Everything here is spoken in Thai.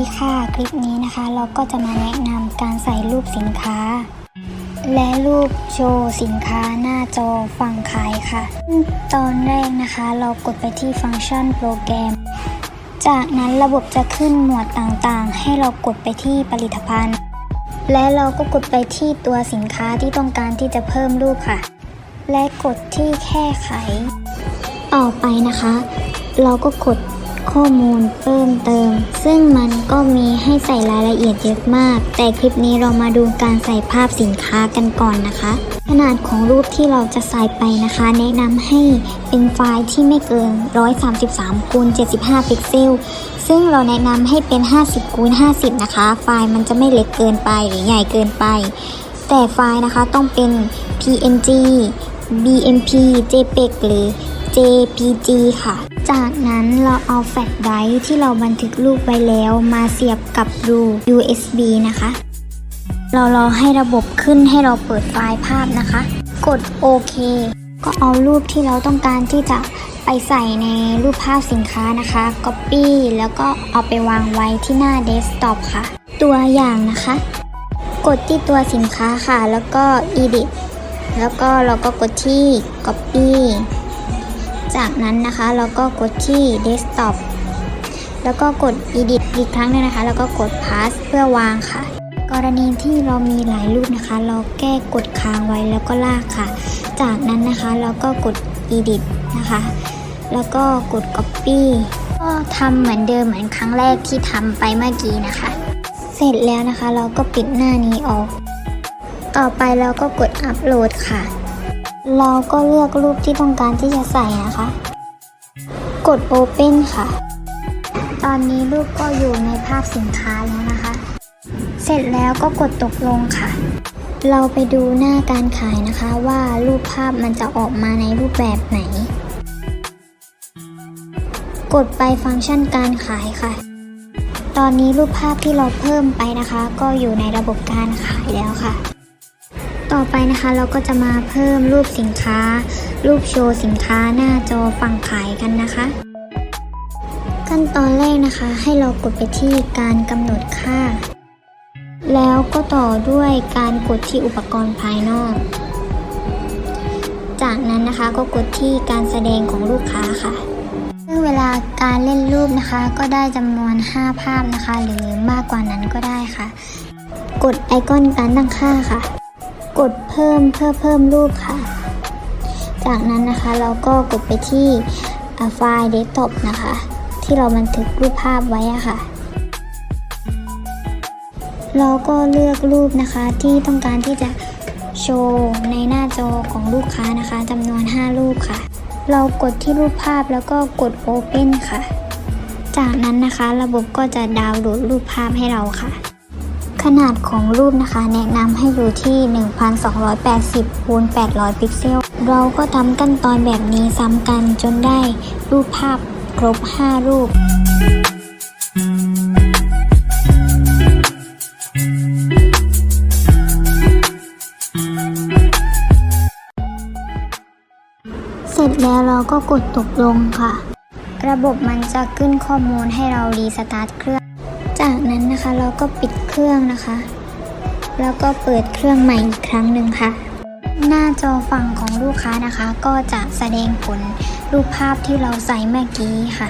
ดีค่ะ คลิปนี้นะคะ เราก็จะมาแนะนำการใส่รูปสินค้า และรูปโชว์สินค้าหน้าจอฝั่งขายค่ะ ตอนแรกนะคะ เรากดไปที่ฟังก์ชันโปรแกรม จากนั้นระบบจะขึ้นหมวดต่างๆ ให้เรากดไปที่ผลิตภัณฑ์ และเราก็กดไปที่ตัวสินค้าที่ต้องการที่จะเพิ่มรูปค่ะ และกดที่แค่ไข ต่อไปนะคะ เราก็กด ข้อมูลเพิ่มเติม ซึ่งมันก็มีให้ใส่รายละเอียดเยอะมาก แต่คลิปนี้เรามาดูการใส่ภาพสินค้ากันก่อนนะคะ ขนาดของรูปที่เราจะใส่ไปนะคะ แนะนำให้เป็นไฟล์ที่ไม่เกิน 133คูณ75 พิกเซล ซึ่งเราแนะนำให้เป็น 50คูณ50 นะคะ ไฟล์มันจะไม่เล็กเกินไปหรือใหญ่เกินไป แต่ไฟล์นะคะต้องเป็น PNG BMP JPEG หรือ JPG ค่ะ จากนั้นเราเอาแฟลชไดรฟ์ที่เราบันทึกรูปไว้แล้วมาเสียบกับรู USB นะคะ เรารอให้ระบบขึ้นให้เราเปิดไฟล์ภาพนะคะ กดโอเคก็เอารูปที่เราต้องการที่จะไปใส่ในรูปภาพสินค้านะคะ Copy แล้วก็เอาไปวางไว้ที่หน้าเดสก์ท็อปค่ะ ตัวอย่างนะคะ กดที่ตัวสินค้าค่ะ แล้วก็ edit แล้วก็เราก็กดที่ copy จากนั้นนะคะเราก็กดที่ desktop แล้วก็กด edit อีกครั้งหนึงนะคะ แล้วก็กด pass เพื่อวางค่ะ กรณีที่เรามีหลายรูปนะคะ เราแก้กดค้างไว้แล้วก็ลากค่ะ จากนั้นนะคะเราก็กด edit นะคะ แล้วก็กด copy ก็ทำเหมือนเดิมเหมือนครั้งแรกที่ทำไปเมื่อกี้นะคะ เสร็จแล้วนะคะ เราก็ปิดหน้านี้ออก ต่อไปเราก็กดอัปโหลดค่ะ เราก็เลือกรูปที่ต้องการที่จะใส่นะคะ กด Open ค่ะ ตอนนี้รูปก็อยู่ในภาพสินค้าแล้วนะคะ เสร็จแล้วก็กดตกลงค่ะ เราไปดูหน้าการขายนะคะว่ารูปภาพมันจะออกมาในรูปแบบไหน กดไปฟังก์ชันการขายค่ะ ตอนนี้รูปภาพที่เราเพิ่มไปนะคะ ก็อยู่ในระบบการขายแล้วค่ะ ต่อไปนะคะเราก็จะมาเพิ่มรูปสินค้า รูปโชว์สินค้าหน้าจอฝั่งขายกันนะคะ ขั้นตอนแรกนะคะ ให้เรากดไปที่การกำหนดค่า แล้วก็ต่อด้วยการกดที่อุปกรณ์ภายนอก จากนั้นนะคะก็กดที่การแสดงของลูกค้าค่ะซึ่งเวลาการเล่นรูปนะคะ ก็ได้จำนวน 5 ภาพนะคะ หรือมากกว่านั้นก็ได้ค่ะ กดไอคอนการตั้งค่าค่ะ กดเพิ่มเพื่อเพิ่มรูปค่ะ จากนั้นนะคะเราก็กดไปที่ไฟล์เดสก์ท็อปนะคะ ที่เราบันทึกรูปภาพไว้อะค่ะ เราก็เลือกรูปนะคะที่ต้องการที่จะโชว์ในหน้าจอของลูกค้านะคะจำนวน 5 รูปค่ะ เรากดที่รูปภาพแล้วก็กด Open ค่ะ จากนั้นนะคะระบบก็จะดาวน์โหลดรูปภาพให้เราค่ะ ขนาดของรูปนะคะ แนะนำให้อยู่ที่ 1280คูณ800 พิกเซล เราก็ทำขั้นตอนแบบนี้ซ้ำกันจนได้รูปภาพครบ 5 รูปเสร็จแล้วเราก็กดตกลงค่ะ ระบบมันจะขึ้นข้อมูลให้เรารีสตาร์ทเครื่อง จากนั้นนะคะเราก็ปิดเครื่องนะคะ แล้วก็เปิดเครื่องใหม่อีกครั้งหนึ่งค่ะ หน้าจอฝั่งของลูกค้านะคะ ก็จะแสดงผลรูปภาพที่เราใส่เมื่อกี้ค่ะ